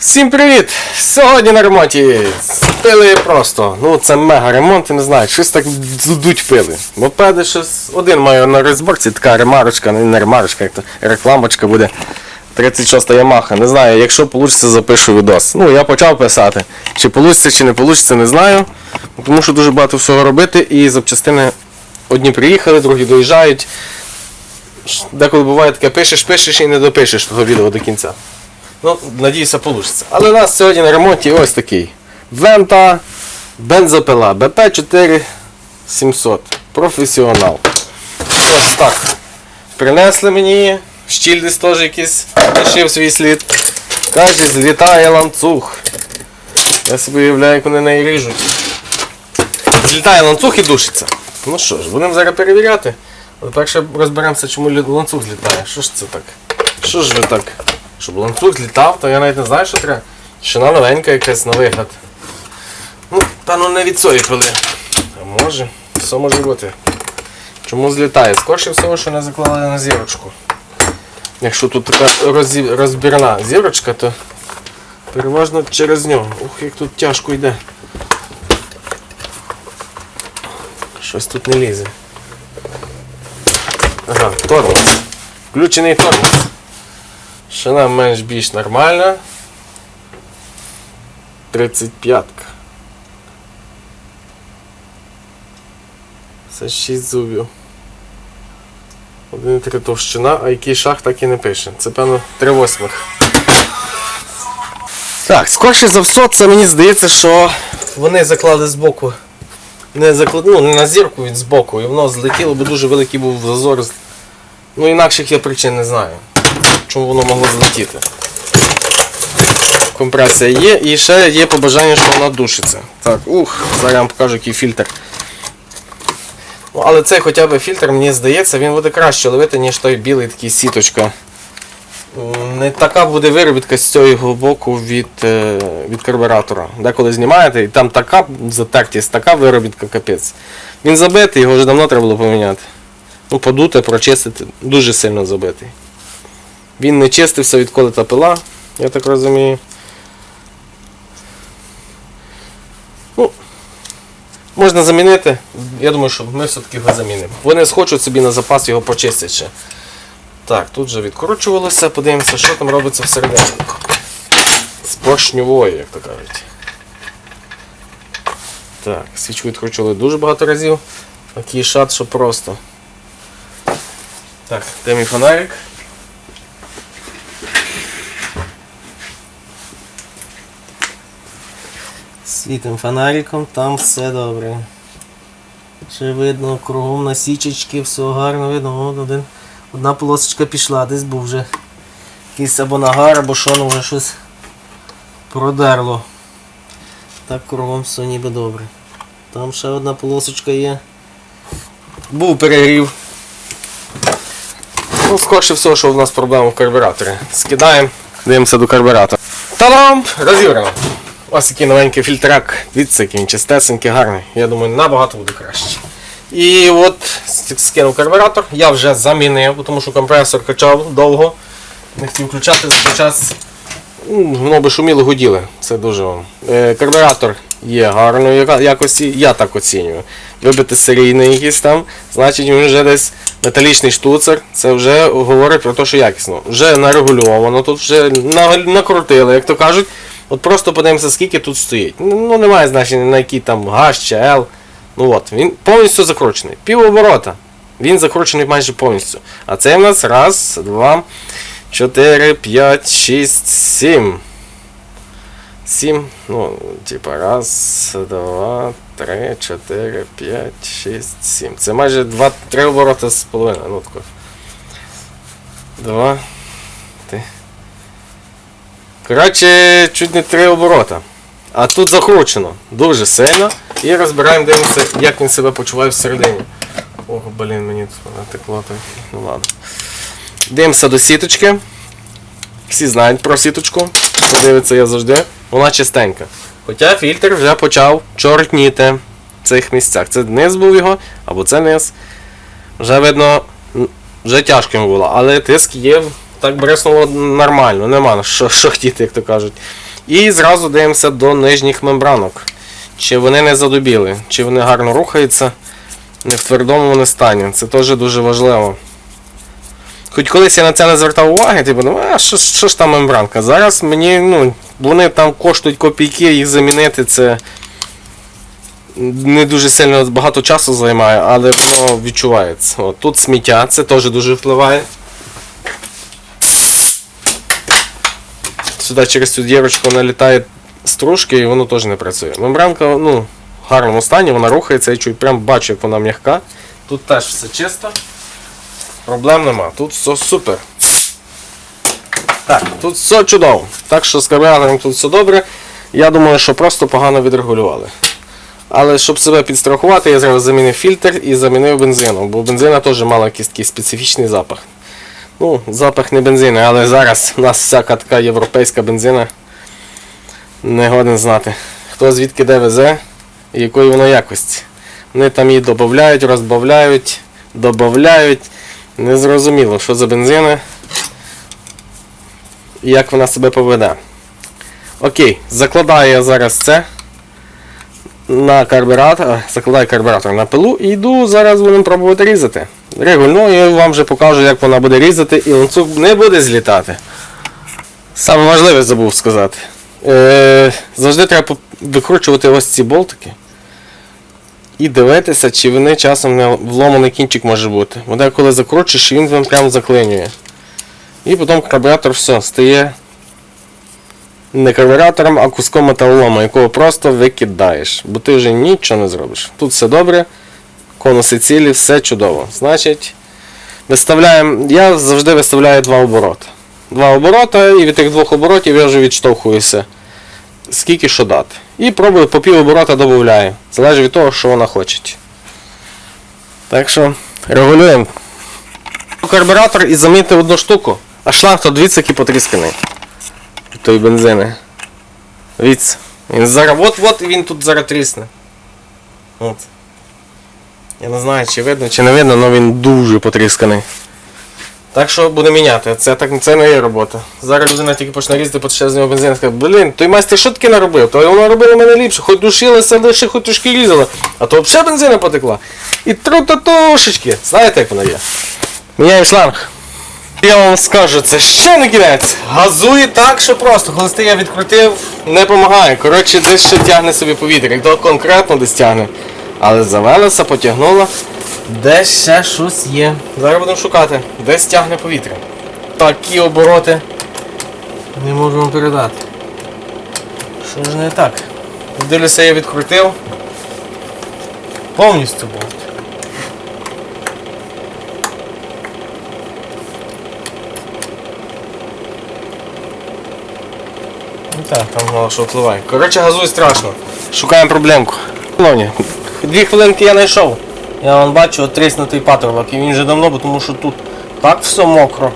Всім привіт! Сьогодні на ремонті пили просто. Ну це мега ремонт, не знаю, щось так дуть пили. Мопеди щось. Один маю на розборці, така ремарочка, не, не ремарочка, як то рекламочка буде. 36 Ямаха. Не знаю, якщо вийде, запишу відос. Ну, я почав писати. Чи вийде, чи не вийде, не знаю. Тому що дуже багато всього робити і запчастини одні приїхали, другі доїжджають. Деколи буває таке, пишеш, пишеш і не допишеш того відео до кінця. Ну, надіюся, вийде. Але у нас сьогодні на ремонті ось такий. Вента бензопила BP4 700. Професіонал. Ось так. Принесли мені, щільдис теж якийсь лишив свій слід. Каже, злітає ланцюг. Я собі уявляю, як вони неї ріжуть. Злітає ланцюг і душиться. Ну що ж, будемо зараз перевіряти. Але перше розберемося, чому ланцюг злітає. Що ж це так? Що ж ви так? Щоб ланцюг злітав, то я навіть не знаю, що треба. Шина новенька якась на вигляд. Ну, певно, не від цієї пили. А може, все може бути. Чому злітає? Скорше всього, що не заклали на зірочку. Якщо тут така розбірна зірочка, то переважно через нього. Ух, як тут тяжко йде. Щось тут не лізе. Ага, тормоз. Включений тормоз. Шина менш більш нормальна. 35-ка. Це 6 зубів. 1,3 товщина, а який шаг так і не пише. Це певно 3 восьмих. Так, скорше за все, це мені здається, що вони заклали збоку. Не заклад... ну, не на зірку від збоку, і воно злетіло, бо дуже великий був зазор. Ну інакших я причин не знаю. Чому воно могло злетіти. Компресія є і ще є побажання, що вона душиться. Так, ух, зараз я вам покажу який фільтр. Ну, але цей хоча б фільтр, мені здається, він буде краще ловити, ніж той білий такий сіточка. Не така буде виробітка з цього боку від, е, від карбюратора. Деколи знімаєте, і там така затертість, така виробітка капець. Він забитий, його вже давно треба було поміняти. Ну, подути, прочистити, дуже сильно забитий. Він не чистився, відколи та пила, я так розумію. Ну, можна замінити. Я думаю, що ми все-таки його замінимо. Вони схочуть собі на запас його почистять ще. Так, тут вже відкручувалося, подивимося, що там робиться всередині. З поршньової, як то кажуть. Так, свічку відкручували дуже багато разів. Такий шат, що просто. Так, де мій фонарик? Світим фонариком, там все добре. Ще видно кругом насічечки, все гарно видно. Один, одна полосочка пішла, десь був вже якийсь або нагар, або що, ну вже щось продерло. Так кругом все ніби добре. Там ще одна полосочка є. Був перегрів. Ну, скорше всього, що в нас проблема в карбюраторі. Скидаємо, дивимося до карбюратора. Та-дам! Розібрано. Ось такий новенький фільтрак. Який він чистесенький, гарний. Я думаю, набагато буде краще. І от скинув карбюратор, я вже замінив, тому що компресор качав довго. Не хотів включати за той час. Воно би шуміло гуділи. Це дуже вам. Е, карбюратор є гарної якості, я так оцінюю. Вибити серійний якийсь там, значить він вже десь металічний штуцер. Це вже говорить про те, що якісно. Вже нарегульовано, тут вже на- накрутили, як то кажуть. От просто подивимося, скільки тут стоїть. Ну, ну, немає значення на який там H чи L. Ну от, він повністю закручений. Пів оборота. Він закручений майже повністю. А це в нас раз, два, чотири, п'ять, шість, сім. Сім. Ну, типа раз, два, три, чотири, п'ять, шість, сім. Це майже два, три оборота з половиною. Ну тако. Два. Коротше, чуть не три оборота. А тут закручено дуже сильно. І розбираємо, дивимося, як він себе почуває всередині. Ого, блін, мені тут натекло. Ну ладно. Дивимося до сіточки. Всі знають про сіточку. Хто дивиться я завжди. Вона чистенька. Хоча фільтр вже почав чортніти в цих місцях. Це низ був його, або це низ. Вже видно, вже тяжко йому було, але тиск є, так бреснуло нормально, нема що, що хотіти, як то кажуть. І зразу дивимося до нижніх мембранок. Чи вони не задубіли, чи вони гарно рухаються, не в твердому вони стані. Це теж дуже важливо. Хоч колись я на це не звертав уваги, типу, ну, а що, що ж там мембранка? Зараз мені, ну, вони там коштують копійки, їх замінити це не дуже сильно багато часу займає, але воно відчувається. От, тут сміття, це теж дуже впливає. Сюди через цю дірочку налітає стружки і воно теж не працює. Мембранка ну, в гарному стані, вона рухається, я чую, прям бачу, як вона м'яка. Тут теж все чисто. Проблем нема. Тут все супер. Так, тут все чудово. Так що з карбюратором тут все добре. Я думаю, що просто погано відрегулювали. Але щоб себе підстрахувати, я зразу замінив фільтр і замінив бензином, бо бензина теж мала якийсь такий специфічний запах. Ну, запах не бензину, але зараз у нас всяка така європейська бензина. Не годен знати. Хто звідки де везе і якої воно якості. Вони там її додають, розбавляють, додають. Незрозуміло, що за бензина і як вона себе поведе. Окей, закладаю я зараз це на карбюратор, закладаю карбюратор на пилу і йду зараз будемо пробувати різати. Регульно я вам вже покажу, як вона буде різати і ланцюг не буде злітати. Саме важливе забув сказати. Е, завжди треба викручувати ось ці болтики. І дивитися, чи вони часом не вломаний кінчик може бути. Бо деколи закручиш, він вам прямо заклинює. І потім карбюратор все, стає не карбюратором, а куском металолому, якого просто викидаєш. Бо ти вже нічого не зробиш. Тут все добре, конуси цілі, все чудово. Значить, виставляємо. Я завжди виставляю два обороти. Два оборота, і від тих двох оборотів я вже відштовхуюся. Скільки що дати. І пробую по пів оборота додаю. Залежить від того, що вона хоче. Так що регулюємо. Карбюратор і замітив одну штуку, а шланг то дивіться, який потрісканий. Той бензини. Дивіться. Він зараз. От от він тут зараз трісне. От. Я не знаю, чи видно, чи не видно, але він дуже потрісканий. Так що буде міняти. Це так це не є робота. Зараз людина тільки почне різати, почне з нього бензин і скаже, блін, той майстер що таке наробив? То воно робило мене ліпше, хоч душилося лише, хоч трошки різало, а то взагалі бензина потекла. І тру-ту-тушечки. Знаєте, як воно є? Міняємо шланг. Я вам скажу, це ще не кінець. Газує так, що просто. Холостий я відкрутив, не допомагає. Коротше, десь ще тягне собі повітря. То конкретно десь тягне. Але завелася, потягнула. Десь ще щось є. Зараз будемо шукати. Десь тягне повітря. Такі обороти. Не можу вам передати. Що ж не так? Дивлюся, я відкрутив. Повністю болт. Ну Так, там мало що впливає. Коротше, газує страшно. Шукаємо проблемку. Дві хвилинки я знайшов. Я вам бачу тріснутий патрубок, і він вже давно, бо тому що тут так все мокро.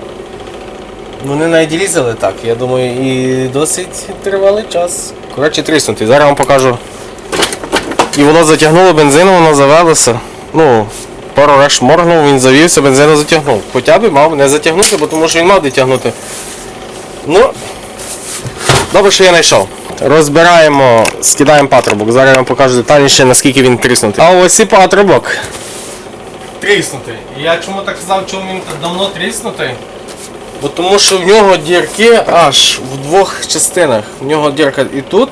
Вони навіть різали так, я думаю, і досить тривалий час. Коротше, тріснутий. Зараз вам покажу. І воно затягнуло бензину, воно завелося. Ну, пару раз шморгнув, він завівся, бензину затягнув. Хоча б мав не затягнути, бо тому що він мав де тягнути. Ну, Добре, що я знайшов. Розбираємо, скидаємо патрубок. Зараз я вам покажу детальніше, наскільки він тріснутий. А ось і патрубок. Тріснутий. Я чому так сказав, чому він так давно тріснутий? Бо тому що в нього дірки аж в двох частинах. В нього дірка і тут,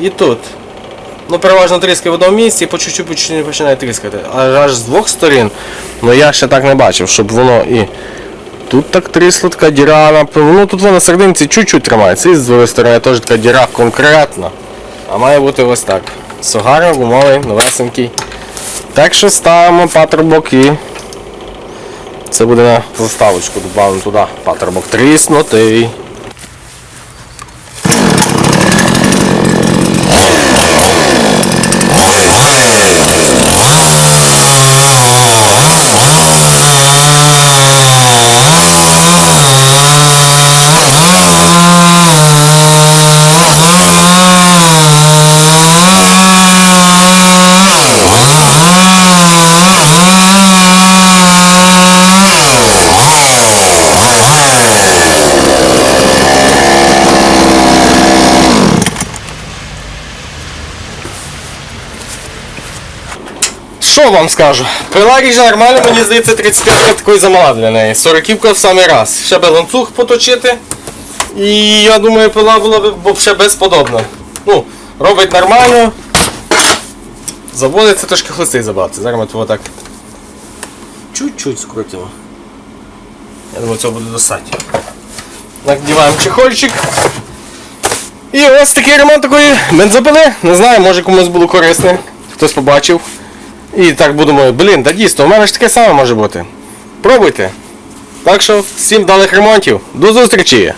і тут. Ну, переважно тріскає в одному місці і по чуть-чуть по чуть-чуть починає тріскати. А аж з двох сторін. Ну я ще так не бачив, щоб воно і. Тут так трісла така діра, ну тут вона на серединці чуть-чуть тримається, і з другої сторони теж така діра конкретна. А має бути ось так. Сугарний, гумовий, новесенький. Так що ставимо патрубок і це буде на заставочку, добавимо туди патрубок тріснутий. Що вам скажу? Пила ріже нормально, мені здається, 35 такої замала для неї. 40 в самий раз. Ще би ланцюг поточити. І я думаю, пила була б ще безподобна. Ну, робить нормально. Заводиться трошки хлистий забагато. Зараз ми того так чуть-чуть скрутимо. Я думаю, цього буде достатньо. Надіваємо чехольчик. І ось такий ремонт такої бензопили. Не знаю, може комусь було корисне. Хтось побачив. І так будемо, блін, да дійсно, у мене ж таке саме може бути. Пробуйте. Так що всім вдалих ремонтів. До зустрічі!